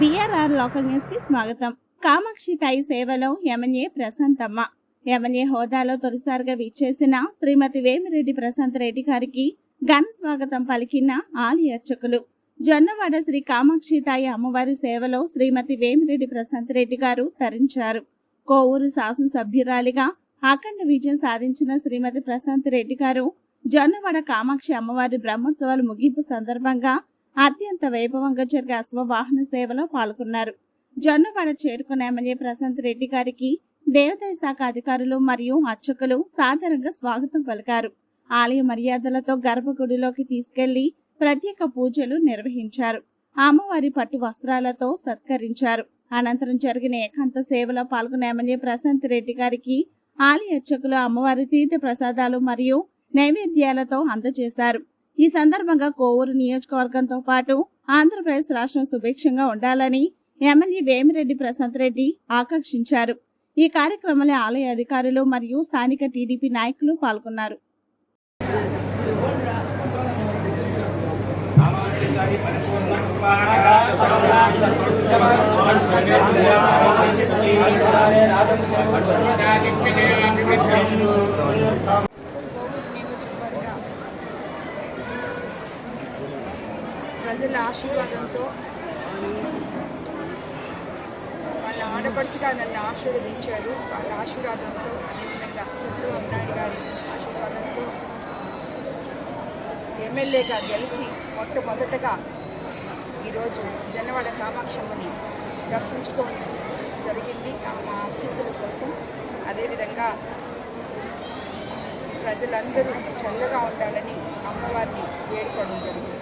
BRR local న్యూస్కి స్వాగతం. కామాక్షి తాయి సేవలో ఎమ్మెల్యే ప్రశాంతమ్మ. ఎమ్మెల్యే హోదాలో తొలిసారిగా విచ్చేసిన శ్రీమతి వేమిరెడ్డి ప్రశాంత్ రెడ్డి గారికి ఘన స్వాగతం పలికిన ఆలయ అర్చకులు. జొన్నవాడ శ్రీ కామాక్షి తాయి అమ్మవారి సేవలో శ్రీమతి వేమిరెడ్డి ప్రశాంత్ రెడ్డి గారు తరించారు. కోవూరు శాసనసభ్యురాలిగా అఖండ విజయం సాధించిన శ్రీమతి ప్రశాంత్ రెడ్డి గారు జొన్నవాడ కామాక్షి అమ్మవారి బ్రహ్మోత్సవాలు ముగింపు సందర్భంగా అత్యంత వైభవంగా జరిగే అశ్వవాహన సేవలో పాల్గొన్నారు. జొన్నవాడ చేరుకున్న ఎమ్మెల్యే ప్రశాంత్ రెడ్డి గారికి దేవాదాయ శాఖ అధికారులు మరియు అర్చకులు సాధారణంగా స్వాగతం పలికారు. ఆలయ మర్యాదలతో గర్భగుడిలోకి తీసుకెళ్ళి ప్రత్యేక పూజలు నిర్వహించారు. అమ్మవారి పట్టు వస్త్రాలతో సత్కరించారు. అనంతరం జరిగిన ఏకాంత సేవలో పాల్గొన్న ఎమ్మెల్యే ప్రశాంత్ రెడ్డి గారికి ఆలయ అర్చకులు అమ్మవారి తీర్థ ప్రసాదాలు మరియు నైవేద్యాలతో అందజేశారు. ఈ సందర్భంగా కోవూరు నియోజకవర్గంతో పాటు ఆంధ్రప్రదేశ్ రాష్ట్రం సుభిక్షంగా ఉండాలని ఎమ్మెల్యే వేమిరెడ్డి ప్రశాంత్ రెడ్డి ఆకాంక్షించారు. ఈ కార్యక్రమంలో ఆలయ అధికారులు మరియు స్థానిక టీడీపీ నాయకులు పాల్గొన్నారు. కోవిడ్ ప్రజల ఆశీర్వాదంతో వాళ్ళ ఆడపడుచుగా నన్ను ఆశీర్వదించారు. వాళ్ళ ఆశీర్వాదంతో అదేవిధంగా చంద్రబాబు నాయుడు గారి ఆశీర్వాదంతో ఎమ్మెల్యేగా గెలిచి మొట్టమొదటగా ఈరోజు జనవాడ కామాక్షమ్మని దర్శించుకోవడం జరిగింది. ఆ మా ఆఫీసుల కోసం. అదేవిధంగా ప్రజలందరూ చల్లగా ఉండాలని అమ్మవారిని వేడుకోవడం జరిగింది.